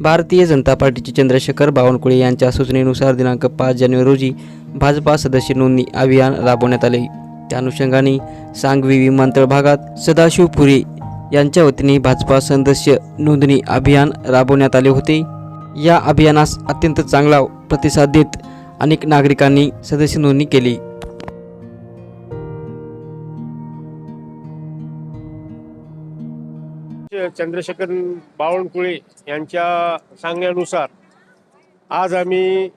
भारतीय जनता पार्टीचे चंद्रशेखर बावनकुळे यांच्या सूचनेनुसार दिनांक पाच जानेवारी रोजी भाजपा सदस्य नोंदणी अभियान राबवण्यात आले. त्या अनुषंगाने सांगवी विमानतळ भागात सदाशिवपुरी यांच्या वतीने भाजपा सदस्य नोंदणी अभियान राबवण्यात आले होते. या अभियानास अत्यंत चांगला प्रतिसाद देत अनेक नागरिकांनी सदस्य नोंदणी केली. चंद्रशेखर बावनकुळे यांच्या सांगण्यानुसार आज आम्ही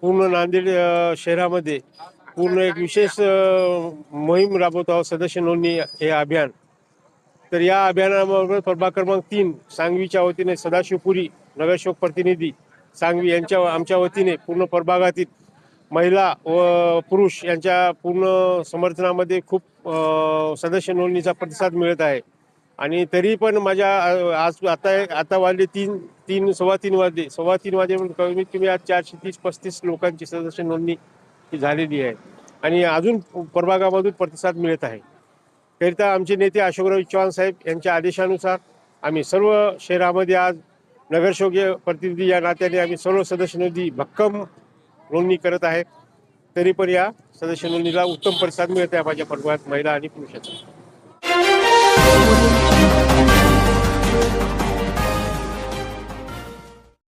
पूर्ण नांदेड शहरामध्ये पूर्ण एक विशेष मोहीम राबवत आहोत सदस्य नोंदणी हे अभियान. तर या अभियानाबरोबर प्रभाग क्रमांक तीन सांगवीच्या वतीने सदाशिवपुरी नगरसेवक प्रतिनिधी सांगवी यांच्या आमच्या वतीने पूर्ण प्रभागातील महिला व पुरुष यांच्या पूर्ण समर्थनामध्ये खूप सदस्य नोंदणीचा प्रतिसाद मिळत आहे. आणि तरी पण माझ्या आज आता आता वाजले तीन तीन सव्वा तीन वाजले. सव्वा तीन वाजेपर्यंत कमीत कमी आज चारशे तीस पस्तीस लोकांची सदस्य नोंदणी ही झालेली आहे. आणि अजून प्रभागामधून प्रतिसाद मिळत आहे. करिता आमचे नेते अशोकराव चव्हाण साहेब यांच्या आदेशानुसार आम्ही सर्व शहरामध्ये आज नगरसेवकीय प्रतिनिधी या नात्याने आम्ही सर्व सदस्य नोंदी भक्कम नोंदणी करत आहे. तरी पण या सदस्य नोंदणीला उत्तम प्रतिसाद मिळत आहे. माझ्या प्रभागात महिला आणि पुरुषांचा Thank you.